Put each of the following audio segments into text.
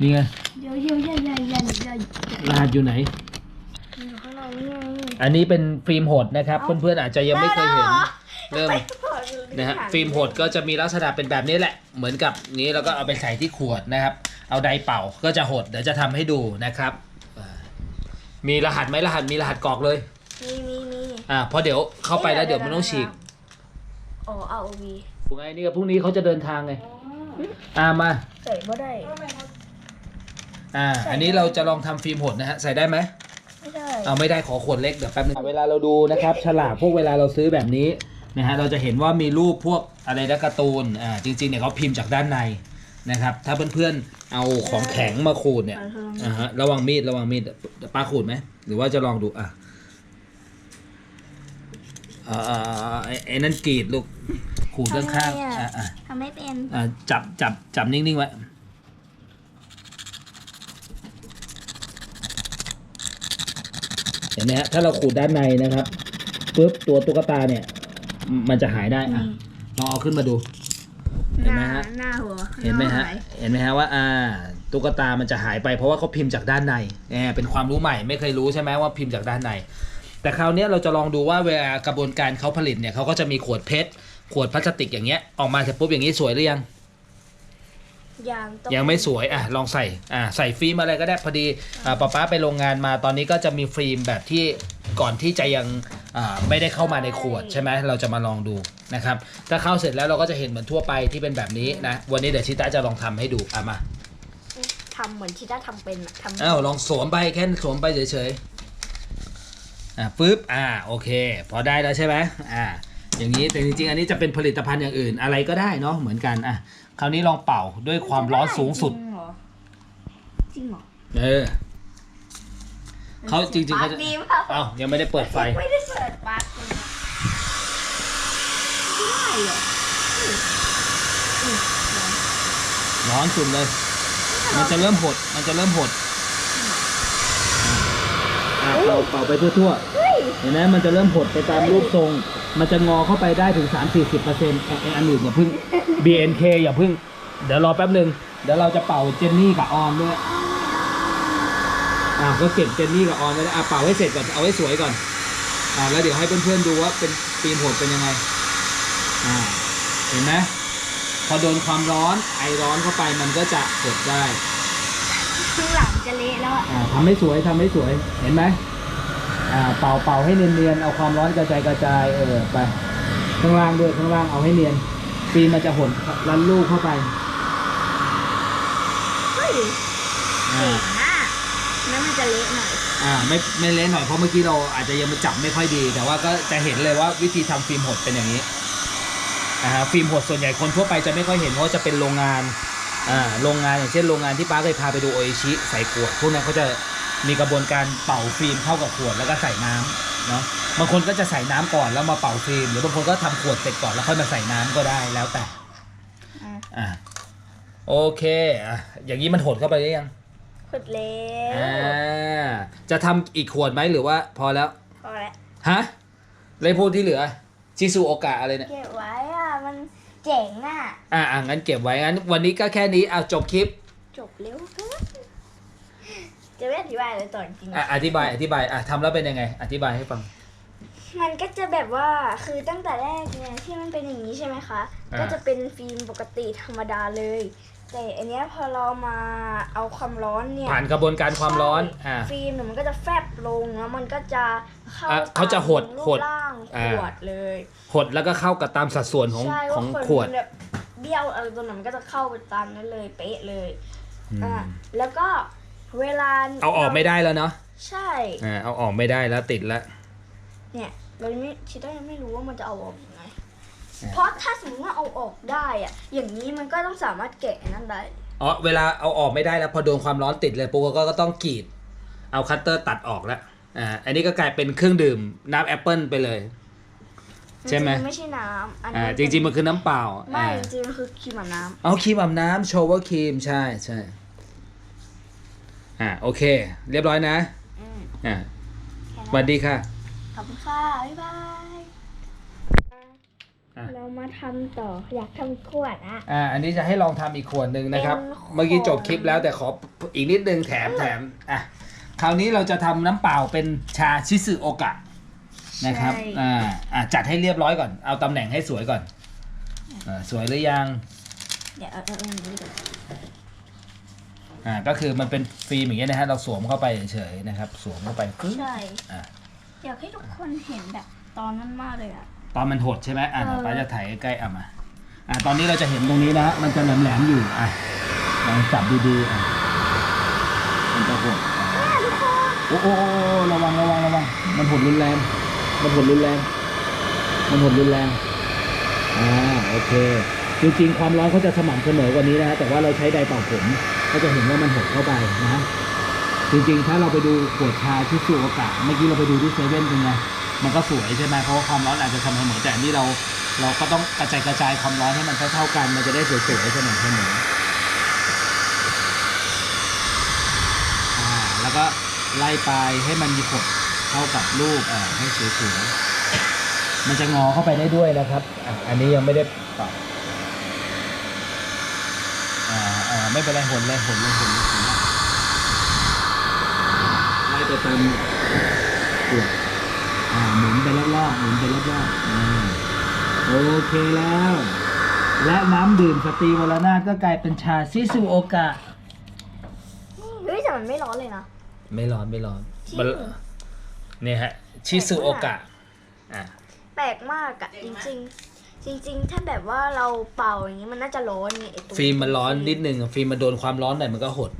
นี่ไงเดี๋ยวเดี๋ยวเดี๋ยวเดี๋ยวเดี๋ยวเดี๋ยวรหัสอยู่ไหน อยู่ข้างในนี่ไงอันนี้เป็นฟิล์มหดนะครับเอ้าเพื่อนๆอาจจะยังไม่เคยเห็นได้แล้วเหรอเริ่มนะฮะฟิล์มหดก็จะมีลักษณะเป็นแบบนี้แหละ เหมือนกับนี้แล้วก็เอาไปใส่ที่ขวดนะครับ เอาไดร์เป่าก็จะหดเดี๋ยวจะทำให้ดูนะครับอ่ามีรหัสไหมรหัสมีรหัสกรอกเลยมีมีมีอ่าเพราะเดี๋ยวเข้าไปแล้วเดี๋ยวมันต้องฉีกอ๋อเอาวีถูกไงนี่ก็พรุ่งนี้เขาจะเดินทางไงอ่ามาใส่บ่ได้ อ่า อันนี้เราจะลองทำฟิล์มหดนะฮะ ใส่ได้ไหมไม่ได้เอาไม่ได้ขอขวดเล็กเดี๋ยวแป๊บนึงเวลาเราดูนะครับ ฉลากพวกเวลาเราซื้อแบบนี้นะฮะ เราจะเห็นว่ามีรูปพวกอะไรนะการ์ตูน อ่า จริงๆเนี่ยเขาพิมพ์จากด้านในนะครับ ถ้าเพื่อนๆเอาของแข็งมาขูดเนี่ย อ่าฮะ ระวังมีดระวังมีดป้าขูดไหม หรือว่าจะลองดู อะอ่าอ่าอ่าไอ้ไอ้นั่นกรีดลูกขูดข้างๆอ่าอ่าทำไม่เป็น อ่าจับจับจับนิ่งๆไว้ ห็นไหมฮะถ้าเราขูดด้านในนะครับปุ๊บตัวตุ๊กตาเนี่ยมมันจะหายได้อะลองเอาขึ้นมาดู เห็นไหมฮะ หน้าหัวเห็นไหมฮะ เห็นไหมฮะว่าอ่าตุ๊กตามันจะหายไปเพราะว่าเขาพิมพ์จากด้านในแหมเป็นความรู้ใหม่ไม่เคยรู้ใช่ไหมว่าพิมพ์จากด้านใน แต่คราวเนี้ยเราจะลองดูว่าเวลากระบวนการเขาผลิตเนี่ยเขาก็จะมีขวดเพชรขวดพลาสติกอย่างเงี้ยออกมาเสร็จปุ๊บอย่างนี้สวยหรือยัง ยังต้องยังไม่สวยอะลองใส่อะใส่ฟิล์มอะไรก็ได้พอดีอ่าป๊าป๊าไปโรงงานมาตอนนี้ก็จะมีฟิล์มแบบที่ก่อนที่จะยังอ่าไม่ได้เข้ามาในขวดใช่ไหมเราจะมาลองดูนะครับถ้าเข้าเสร็จแล้วเราก็จะเห็นเหมือนทั่วไปที่เป็นแบบนี้นะวันนี้เดี๋ยวชิตาจะลองทำให้ดูอะมาทำเหมือนที่ได้ทำเป็นอะทำอ้าวลองสวมไปแค่สวมไปเฉยๆอะปึ๊บอ่าโอเค พอได้แล้วใช่ไหมอ่า อย่างนี้แต่จริงๆ อันนี้จะเป็นผลิตภัณฑ์อย่างอื่นอะไรก็ได้เนาะเหมือนกันอะคราวนี้ลองเป่าด้วยความร้อนสูงสุด จริงเหรอจริงเหรอเออเขาจริงๆเขาจะปกดีเปล่าเอ้ายังไม่ได้เปิดไฟไม่ได้เปิดปลั๊กเลยไม่ได้เหรอร้อนสุดเลย มันจะเริ่มหด มันจะเริ่มหดอ่าเป่าเป่าไปทั่วเฮ้ยๆ เห็นไหมมันจะเริ่มหดไปตามรูปทรง มันจะงอเข้าไปได้ถึง 3 4 0เปอร์เซ็นต์ไอ้อันอื่นอย่าเพึ่ง BNK อย่าเพึ่ง เดี๋ยวรอแป๊บหนึ่งเดี๋ยวเราจะเป่าเจนนี่กับออมด้วยอ่าก็เก็บเจนนี่กับออมไว้แล้วอ่าเป่าให้เสร็จก่อนเอาให้สวยก่อนอ่าแล้วเดี๋ยวให้เพื่อนๆดูว่าเป็นฟิล์มหดเป็นยังไงอ่าเห็นไหมพอโดนความร้อนไอร้อนเข้าไปมันก็จะหดได้ข้างหลังจะเละแล้วอะอ่าทำให้สวยทำให้สวยเห็นไหมอ่า เป่าเป่าให้เนียนๆเอาความร้อนกระจายกระจายเออไปข้างล่างด้วยข้างล่างเอาให้เนียนฟิล์มมันจะหดรันลูกเข้าไปเฮ้ยอ่ามากแล้วมันจะเละหน่อยอ่าไม่ไม่เละหน่อยเพราะเมื่อกี้เราอาจจะยังจับไม่ค่อยดี แต่ว่าก็จะเห็นเลยว่าวิธีทำฟิล์มหดเป็นอย่างนี้นะฮะฟิล์มหดส่วนใหญ่คนทั่วไปจะไม่ค่อยเห็นเพราะว่าจะเป็นโรงงานอ่าโรงงานอย่างเช่นโรงงานที่ป้าเคยพาไปดูโออิชิใส่ขวดพวกนั้นเขาจะ มีกระบวนการเป่าฟิล์มเข้ากับขวดแล้วก็ใส่น้ำเนาะบางคนก็จะใส่น้ำก่อนแล้วมาเป่าฟิล์มหรือบางคนก็ทำขวดเสร็จก่อนแล้วค่อยมาใส่น้ำก็ได้แล้วแต่อะอ่าโอเคอะอย่างนี้มันหดเข้าไปหรือยังขุดแล้อ่าจะทำอีกขวดไหมหรือว่าพอแล้วพอแล้วฮะเลยพูดที่เหลือชิซูโอกะอะไรเนี่ยเก็บไว้อะมันเจ๋งอะอ่าอ่างั้นเก็บไว้งั้นวันนี้ก็แค่นี้เอาจบคลิป จบเร็วเกิน จะไม่อธิบายเลยต่อจริงๆอะอธิบายอธิบายอะทำแล้วเป็นยังไง อธิบายให้ฟัง มันก็จะแบบว่าคือตั้งแต่แรกเนี่ยที่มันเป็นอย่างนี้ใช่ไหมคะ อ่า ก็จะเป็นฟิล์มปกติธรรมดาเลย แต่อันเนี้ยพอเรามาเอาความร้อนเนี่ยผ่านกระบวนการความร้อนอ่าฟิล์มเนี่ยมันก็จะแฟบลงแล้วมันก็จะเข้าอะเขาจะหดตามรูหปดร่างอ่า ขวดเลยหดแล้วก็เข้ากับตามสัดส่วนของใช่ของว่าขวด มันแบบเบี้ยวอะไรตัวนั้นมันก็จะเข้าไปตามนั้นเลยเป๊ะเลย อืม อ่าแล้วก็ เวลาเอาออกไม่ได้แล้วเนาะใช่อ่าเอาออกไม่ได้แล้วติดแล้วเนี่ยเราไม่ชิต้ายังไม่รู้ว่ามันจะเอาออกยังไงอ่าเพราะถ้าสมมติว่าเอาออกได้อะอย่างนี้มันก็ต้องสามารถแกะนั่นได้อ๋อเวลาเอาออกไม่ได้แล้วพอโดนความร้อนติดเลยปุ๊บก็ก็ต้องกรีด เอาคัตเตอร์ตัดออกแล้วอ่าอันนี้ก็กลายเป็นเครื่องดื่มน้ำแอปเปิลไปเลย ใช่ไหมนไม่ใช่น้ำอันอ่านี้จริงๆมันคือน้ำเปล่าไม่อ่าจริงๆมันคือครีมอาบน้เอาครีมอาบน้ำโชว์ว่าครีมใช่ใช่ อ่าโอเค เรียบร้อยนะำอืมอ่าแค่สวันั้สนดีค่ะขอบคุณค่ะ บ๊ายบายออะเรามาทำต่ออยากทำขวดอะ อ่าอันนี้จะให้ลองทำอีกขวดหนึ่งนะครับ เป็นขวด เมื่อกี้จบคลิปแล้วแต่ขออีกนิดนึงแถมแถมอะคราวนี้เราจะทำน้ำเปล่าเป็นชาชิซึโอกะนะครับอ่าอะจัดให้เรียบร้อยก่อนเอาตำแหน่งให้สวยก่อนอ่าสวยหรือยัง เดี๋ยวเอาเอาเอาอย่างนี้ก่อน อ่าก็คือมันเป็นฟิล์มอย่างเงี้ยนะฮะเราสวมเข้าไปเฉยๆนะครับ สวมเข้าไปปึ๊บใช่ อะอยากให้ทุกคนเห็นแบบตอนนั้นมากเลยอะตอนมันหดใช่ไหมอะเออเดี๋ยวป้าจะถ่ายใกล้ๆอะมาอะตอนนี้เราจะเห็นตรงนี้นะฮะมันจะแหลมๆอยู่อะลองจับดีๆอะมันจะหดอะโอ้โอ้โอ้โอ้ระวังระวังระวังมันหดรุนแรงมันหดรุนแรงมันหดรุนแรงอ่าโอเคจริงๆความร้อนเขาจะสม่ำเสมอกว่านี้นะฮะแต่ว่าเราใช้ไดร์เป่าผม ก็จะเห็นว่ามันหดเข้าไปนะจริงๆ ถ้าเราไปดูขวดชาที่สูโอากะเมื่อกี้เราไปดูที่เซเว่นเป็นไงมันก็สวยใช่ไหมเพราะว่าความร้อนอาจจะสม่ำเสมอแต่นี่เรา เราก็ต้องกระจายกระจายความร้อนให้มันเท่าๆกัน มันจะได้สวยๆเสมอเสมออ่าแล้วก็ไล่ปลายให้มันมีขดเข้ากับรูปอ่าให้สวยๆมันจะงอเข้าไปได้ด้วยนะครับอะอันนี้ยังไม่ได้ปรับอ่าอ่า ไม่เป็นไรหนเลยหนเลยหนเลยหนเลยไล่ไปตามขวดอ่าหมุนไปรอบๆหมุนไปรอบๆอ่าโอเคแล้ว และน้ำดื่มสตรีวรนาถก็กลายเป็นชาซิซูโอกะ เฮ้ยแต่มันไม่ร้อนเลยนะ ไม่ร้อนไม่ร้อนจริง เนี่ยฮะ ชิซูโอกะอะ แปลกมากอะจริงๆ จริงๆ ถ้าแบบว่าเราเป่าอย่างนี้มันน่าจะร้อนไงไอตัวฟิล์มมันร้อนนิดนึงฟิล์มมันโดนความร้อนหน่อยมันก็หด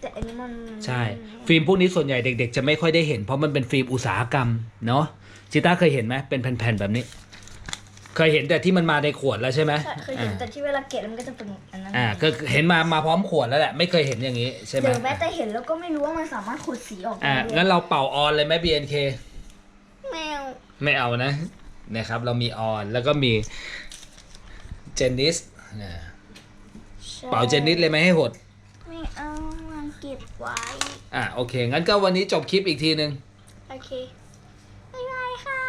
แต่อันนี้มันใช่ ฟิล์มพวกนี้ส่วนใหญ่เด็ก ๆ จะไม่ค่อยได้เห็น เพราะมันเป็นฟิล์มอุตสาหกรรมเนาะจิต้าเคยเห็นไหมเป็นแผ่นๆแบบนี้ เคยเห็นแต่ที่มันมาในขวดแล้วใช่ไหมใช่เคยเห็นแต่ที่เวลาเกะแล้วมันก็จะเป็นอันนั้นอ่าก็เห็นมามาพร้อมขวดแล้วแหละไม่เคยเห็นอย่างนี้ใช่ไหมเดี๋ยวแม้แต่เห็นแล้วก็ไม่รู้ว่ามันสามารถขูดสีออกอ่าได้ด้วยงั้นเราเป่าออนเลยไหม BNK แมวไม่เอานะ นะครับ เรามีออนแล้วก็มีเจนนิสนะใช่เป่าเจนนิสเลยไหมให้หด ไม่เอามันเก็บไว้ อ่าโอเค งั้นก็วันนี้จบคลิปอีกทีนึง โอเคบ๊ายบายค่ะ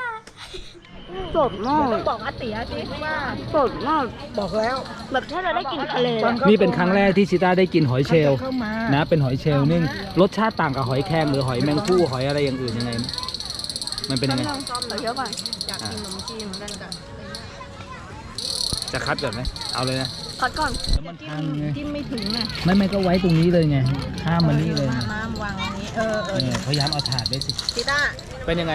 สดมากบอกอาติอาติว่าสดมากบอกแล้ว แบบถ้าเราได้กินทะเลอะนี่เป็นครั้งแรกที่ชิต้าได้กินหอยเชลล์เข้ามานะเป็นหอยเชลล์นึ่งรสชาติต่างกับหอยแครงหรือหอยแมงผู้หอยอะไรอย่างอื่นยังไง มันเป็นยังไงลองซ้อมเดี๋ยวเยอะก่อนอยากกินขนมจีนเหมือนกันกับจะคัดก่อนไหมเอาเลยนะ คัดก่อนแล้วมันพังไงจิ้มไม่ถึงอะไม่ไม่ก็ไว้ตรงนี้เลยไง ข้ามมานี่เลยมามาวางตรงนี้เออเอเอออพยายามเอาถาดไว้สิจิต้าเป็นยังไง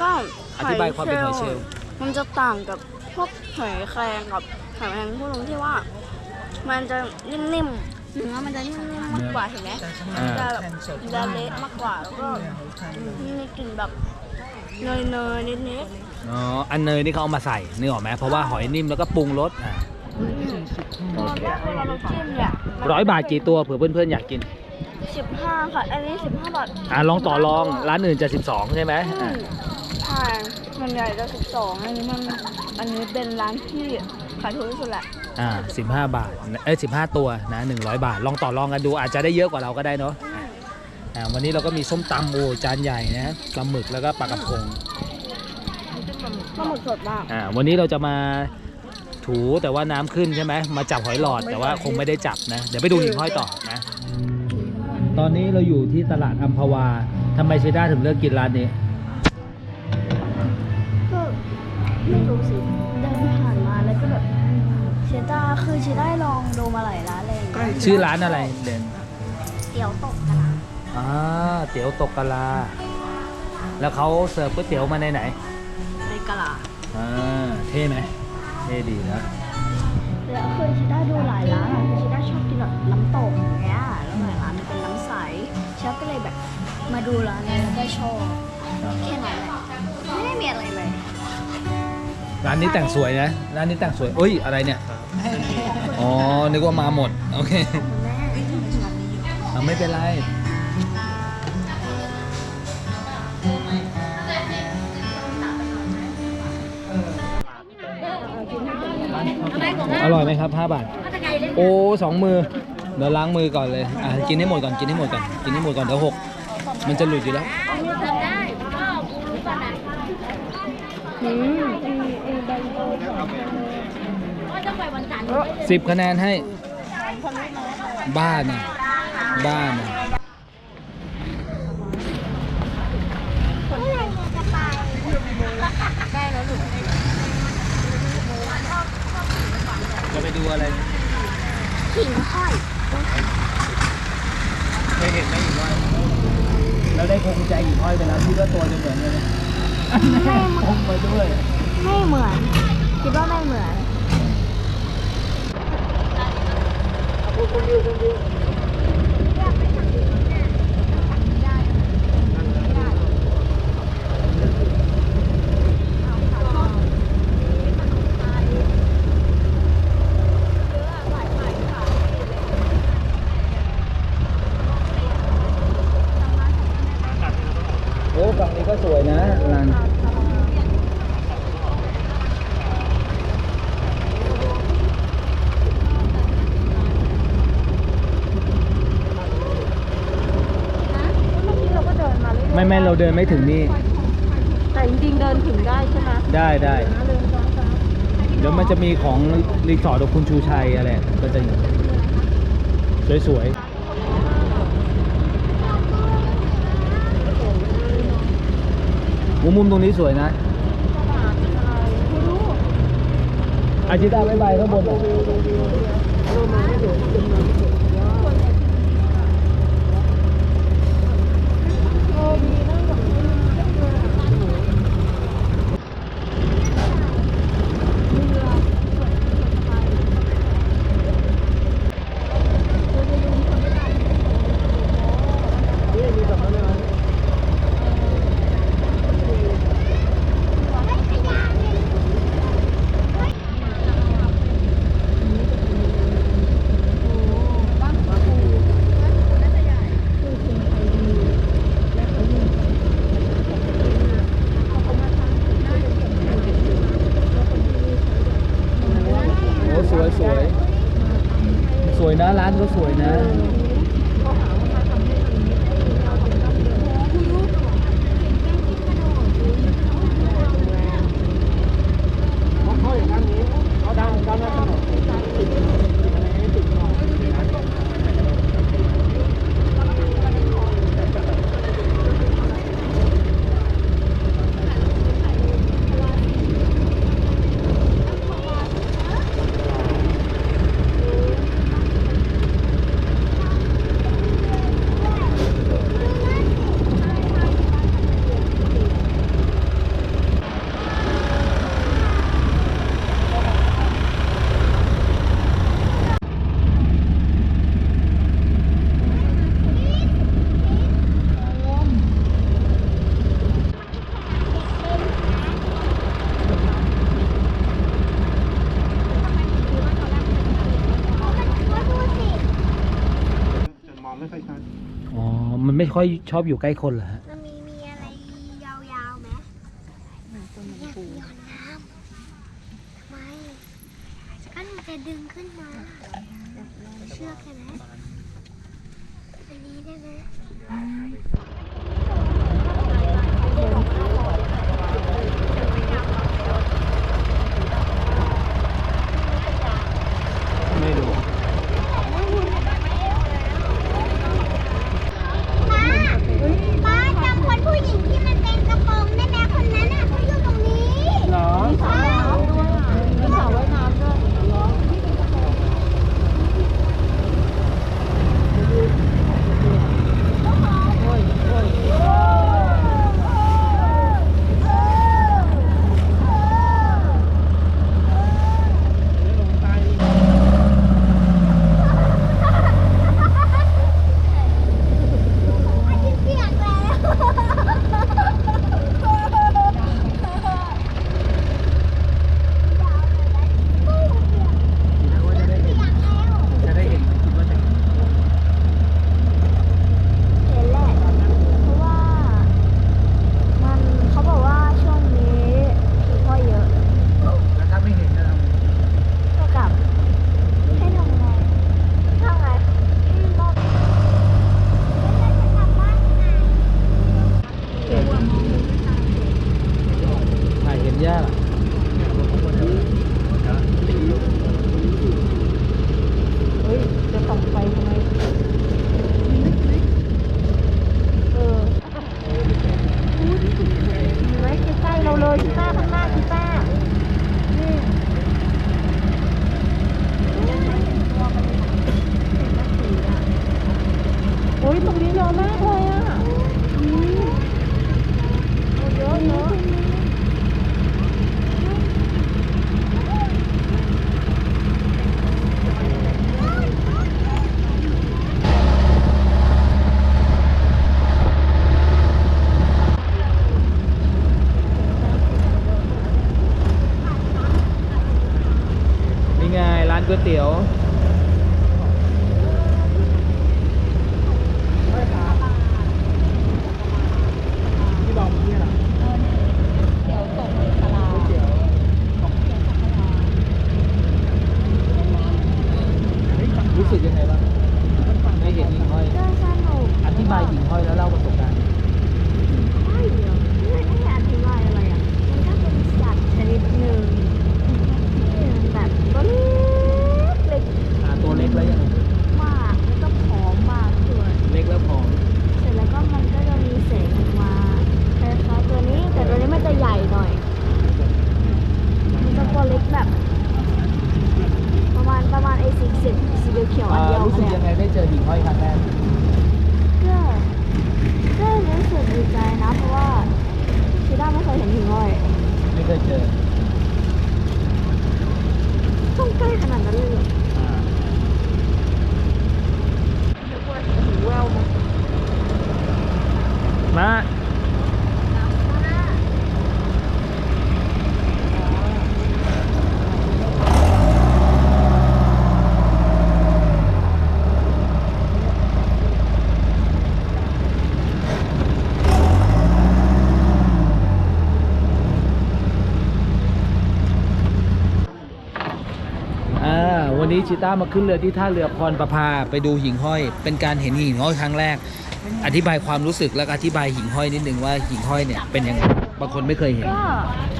ก็อธิบายความเป็นหอยเชลล์ มันจะต่างกับพวกหอยแครงกับหอยแมงผู้ตรงที่ว่า มันจะนิ่มๆเนื้อมันจะนิ่มๆมากกว่าเห็นไหมอ่าจะแบบจะเละมากกว่าแล้วก็มีกลิ่นแบบ เนยๆนิดอ๋ออันเนยนี่เขาเอามาใส่นึกออกไหมเพราะว่าหอยนิ่มแล้วก็ปรุงรสอะๆตอนแรกเวลาเราจิ้มเนี่ยร้อยบาทกี่ตัวเผื่อเพื่อนๆอยากกินสิบห้าค่ะอันนี้สิบห้าบาทอะลองต่อรองร้านอื่นจะ12ใช่ไหมอือะมใช่มันใหญ่จะสิบสองอันนี้มันอันนี้เป็นร้านที่ขายถูกที่สุดแหละอ่าสิบห้าบาทเอ้ยสิบห้าตัวนะหนึ่งร้อยบาท ลองต่อรองกันดูอาจจะได้เยอะกว่าเราก็ได้เนาะอ่า วันนี้เราก็มีส้มตำโอ้จานใหญ่นะปลาหมึกแล้วก็ปลากระพงปลาหมึกสดมากอ่าวันนี้เราจะมาถูแต่ว่าน้ำขึ้นใช่ไหมมาจับหอยหลอดแต่ว่าคงไม่ได้จับนะ เดี๋ยวไปดูหิ่งห้อยต่อนะ ตอนนี้เราอยู่ที่ตลาดอัมพวาทำไมเชด้าถึงเลือกกินร้านนี้ก็ไม่รู้สิเดินผ่านมาแล้วก็แบบเชต้าคือเชได้ลองดูมาหลายร้านเลยชื่อร้านอะไรเด่นเตี๋ยวตกกันนะ อ่าเตี๋ยวตกกะลา แล้วเขาเสิร์ฟก๋วยเตี๋ยวมาในไหนในกะลาอ่าเท่ไหมเท่ดีนะแล้วคือเชได้ดูหลายร้านอะเชได้ชอบกินแบบน้ำตกอย่างเงี้ยแล้วหลายร้านมันเป็นน้ำใสเชก็เลยแบบมาดูร้านนี้แล้วก็ชอบแค่นั้นแหละไม่ได้มีอะไรเลยร้านนี้แต่งสวยนะ ร้านนี้แต่งสวยเอ้ย อะไรเนี่ย อ๋อ นึกว่ามาหมด โอเคคุณแม่เอาไม่เป็นไร ร่อยไหมครับ5บาท โอ้สองมือ เดี๋ยวล้างมือก่อนเลย อะกินให้หมดก่อน กินให้หมดก่อน กินให้หมดก่อนเดี๋ยวหก มันจะหลุดอยู่แล้วอืมเอเอใบโตสิบคะแนนให้ บ้านน่ะบ้านน่ะ เมื่อไหร่เราจะไป จะไป ดูอะไรหิ่งห้อยเคยเห็นไหมหิ่งห้อยเราได้พวงกุญแจหิ่งห้อยไปแล้วคิดว่าตัวจะเหมือนกันไหมพงไปด้วย ไม่เหมือน คิดว่าไม่เหมือนโอ้ฝั่งนี้ก็สวยนะลันไม่ไม่ เราเดินไม่ถึงนี่ แต่จริงๆเดินถึงได้ใช่ไหมได้ได้ เดี๋ยวมันจะมีของรีสอร์ทของคุณชูชัยอะไรก็จะสวยๆมุมมุมตรงนี้สวยนะอาชิตาบายบายข้างบน ค่อยชอบอยู่ใกล้คนเหรอฮะมันมีมีอะไรยาวๆไหมอยากหย่อนน้ำทำไมก็มันจะดึงขึ้นมาเชือกใช่ไหมอันนี้ได้ไหมไม่ นนี้ชิต้ามาขึ้นเรือที่ท่าเรือพรประภาไปดูหิ่งห้อย เป็นการเห็นหิ่งห้อยครั้งแรก อธิบายความรู้สึกแล้วก็อธิบายหิ่งห้อยนิดนึงว่าหิ่งห้อยเนี่ยเป็นยังไงบางคนไม่เคยเห็น ก็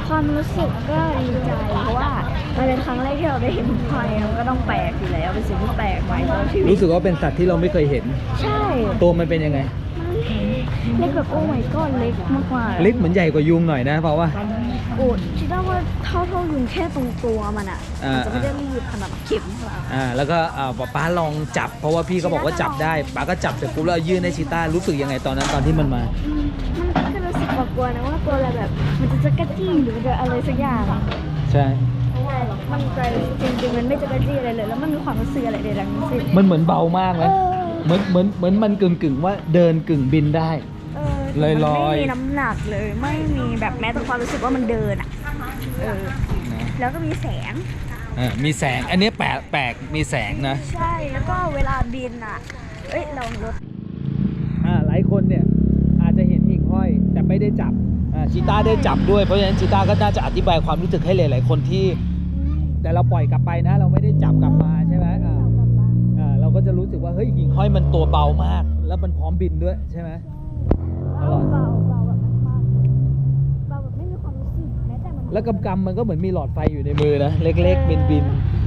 ความรู้สึกก็ดีใจเพราะว่ามันเป็นครั้งแรกที่เราได้เห็นหิ่งห้อยมันก็ต้องแปลกอยู่แล้วเป็นสิ่งที่แปลกใหม่ต่อชีวิตรู้สึกว่าเป็นสัตว์ที่เราไม่เคยเห็น ใช่ ตัวมันเป็นยังไง เล็กแบบโอ้ my god เล็กมากๆเล็กเหมือนใหญ่กว่ายุงหน่อยนะ เพราะว่า โอ้คิดว่าว่าเท่าเท่ายุงแค่ตรงตัวมันอะอ่ามันจะไม่ได้รีบขนาดเข็มเราอ่าแล้วก็อ่าป๊าป้าลองจับ เพราะว่าพี่ก็บอกว่าจับได้ป้าก็จับเสร็จปุ๊บแล้วเอายื่นให้ชิต้ารู้สึกยังไงตอนนั้นตอนที่มันมา อืมมันก็รู้สึกกลัวๆนะว่าตัวอะไรแบบ มันจะจักรจี้หรือมันจะอะไรสักอย่างอะใช่ มันใจจริงๆมันไม่จักรจี้อะไรเลย แล้วมันมีความรู้สึกอะไรใดๆทั้งสิ้นมันเหมือนเบามากไหมเออ เหมือนเหมือนเหมือนมันกึ่งกึ่งๆว่าเดินกึ่งบินได้ เออลอยๆ มันไม่มีน้ำหนักเลย ไม่มีแบบแม้แต่ความรู้สึกว่ามันเดินอะ เออแล้วก็มีแสง อ่ามีแสงอันนี้แปลกแปลกมีแสงนะ ใช่ แล้วก็เวลาบินอะ เอ้ยลองรถ อ่าหลายคนเนี่ยอาจจะเห็นหิ่งห้อย แต่ไม่ได้จับอ่าชิต้าได้จับด้วยเพราะฉะนั้นชิต้าก็น่าจะอธิบายความรู้สึกให้หลายๆคนที่ แต่เราปล่อยกลับไปนะ เราไม่ได้จับกลับมาใช่ไหมอ่าอ่าเรา ก็จะรู้สึกว่าเฮ้ยหิ่งห้อยมันตัวเบามาก แล้วมันพร้อมบินด้วยใช่ไหมอเบาร่อยเบาเบาแบบมากเบาแบบไม่มีความรู้สึกแม้แต่มันแล้วกำกำๆมันก็เหมือนมีหลอดไฟอยู่ในมือนะ เล็กๆบินบินๆ